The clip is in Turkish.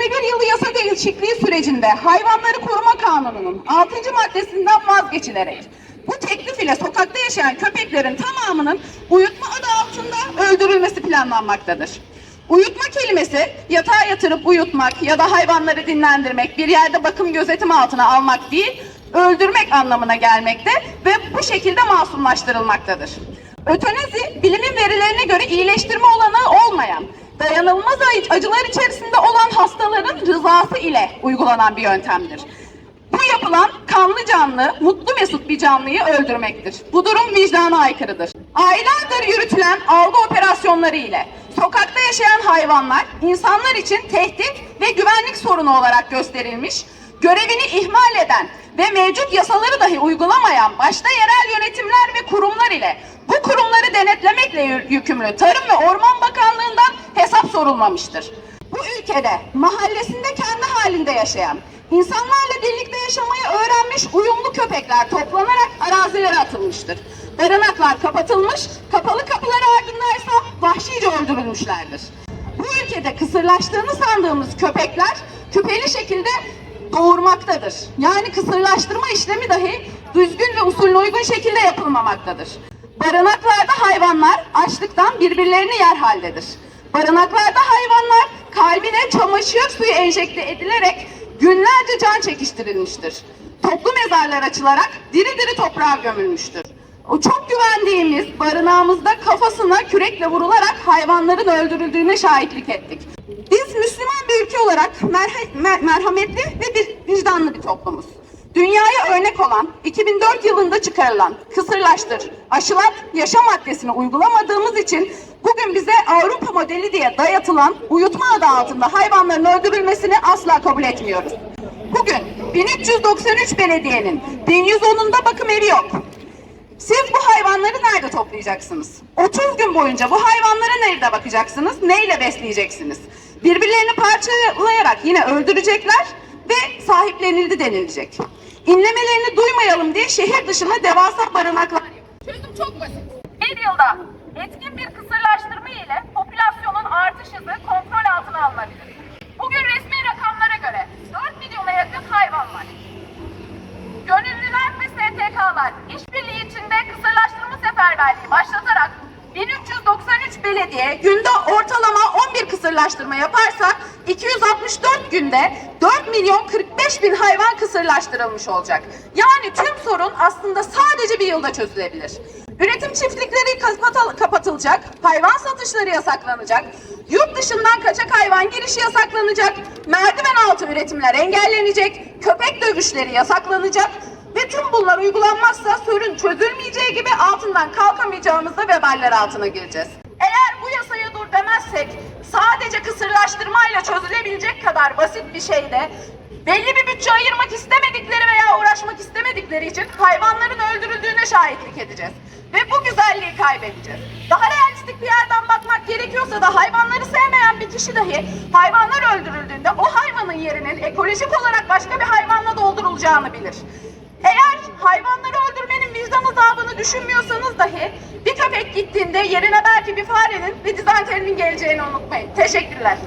21 yılı yasa değişikliği sürecinde Hayvanları Koruma Kanunu'nun 6. maddesinden vazgeçilerek bu teklif ile sokakta yaşayan köpeklerin tamamının uyutma adı altında öldürülmesi planlanmaktadır. Uyutma kelimesi yatağa yatırıp uyutmak ya da hayvanları dinlendirmek, bir yerde bakım gözetim altına almak değil, öldürmek anlamına gelmekte ve bu şekilde masumlaştırılmaktadır. Ötenezi, bilimin verilerine göre iyileştirme olanağı olmayan, dayanılmaz acılar içerisinde olan hastaların rızası ile uygulanan bir yöntemdir. Bu yapılan kanlı canlı, mutlu mesut bir canlıyı öldürmektir. Bu durum vicdana aykırıdır. Aylardır yürütülen algı operasyonları ile sokakta yaşayan hayvanlar insanlar için tehdit ve güvenlik sorunu olarak gösterilmiş, görevini ihmal eden ve mevcut yasaları dahi uygulamayan başta yerel yönetimler ve kurumlar ile bu kurumları denetlemekle yü- yükümlü Tarım ve Orman Bakanlığı'ndan sorulmamıştır. Bu ülkede mahallesinde kendi halinde yaşayan, insanlarla birlikte yaşamayı öğrenmiş uyumlu köpekler toplanarak arazilere atılmıştır. Barınaklar kapatılmış, kapalı kapılar ardındaysa vahşice öldürülmüşlerdir. Bu ülkede kısırlaştığını sandığımız köpekler küpeli şekilde doğurmaktadır. Yani kısırlaştırma işlemi dahi düzgün ve usulüne uygun şekilde yapılmamaktadır. Barınaklarda hayvanlar açlıktan birbirlerini yer haldedir. Barınaklarda hayvanlar kalbine çamaşır suyu enjekte edilerek günlerce can çekiştirilmiştir. Toplu mezarlar açılarak diri diri toprağa gömülmüştür. O çok güvendiğimiz barınağımızda kafasına kürekle vurularak hayvanların öldürüldüğüne şahitlik ettik. Biz Müslüman bir ülke olarak merhe- mer- merhametli ve bir vicdanlı bir toplumuz. Dünyaya örnek olan 2004 yılında çıkarılan kısırlaştır, aşılat yaşam maddesini uygulamadığımız için bugün bize Avrupa modeli diye dayatılan uyutma adı altında hayvanların öldürülmesini asla kabul etmiyoruz. Bugün 1393 belediyenin 1110'unda bakım evi yok. Siz bu hayvanları nerede toplayacaksınız? 30 gün boyunca bu hayvanlara nerede bakacaksınız? Neyle besleyeceksiniz? Birbirlerini parçalayarak yine öldürecekler ve sahiplenildi denilecek. İnlemelerini duymayalım diye şehir dışına devasa barınaklar Çözüm çok basit. Bir yılda etkin bir kısırlaştırma ile popülasyonun artış hızı kontrol altına alınabilir. Bugün resmi rakamlara göre 4 milyona yakın hayvan var. Gönüllüler ve STK'lar işbirliği içinde kısırlaştırma seferberliği başlatarak 1393 belediye günde ortalama 11 kısırlaştırma yaparsa 264 günde 4 milyon 40 5000 hayvan kısırlaştırılmış olacak. Yani tüm sorun aslında sadece bir yılda çözülebilir. Üretim çiftlikleri kapatılacak, hayvan satışları yasaklanacak, yurt dışından kaçak hayvan girişi yasaklanacak, merdiven altı üretimler engellenecek, köpek dövüşleri yasaklanacak ve tüm bunlar uygulanmazsa sorun çözülmeyeceği gibi altından kalkamayacağımızda veballer altına gireceğiz. Eğer bu yasaya dur demezsek sadece kısırlaştırmayla çözülebilecek kadar basit bir şeyde belli bir bütçe ayırmak istemedikleri veya uğraşmak istemedikleri için hayvanların öldürüldüğüne şahitlik edeceğiz. Ve bu güzelliği kaybedeceğiz. Daha realistik bir yerden bakmak gerekiyorsa da hayvanları sevmeyen bir kişi dahi hayvanlar öldürüldüğünde o hayvanın yerinin ekolojik olarak başka bir hayvanla doldurulacağını bilir. Eğer hayvanları öldürmenin vicdan azabını düşünmüyorsanız dahi bir köpek gittiğinde yerine belki bir farenin ve dizanterinin geleceğini unutmayın. Teşekkürler.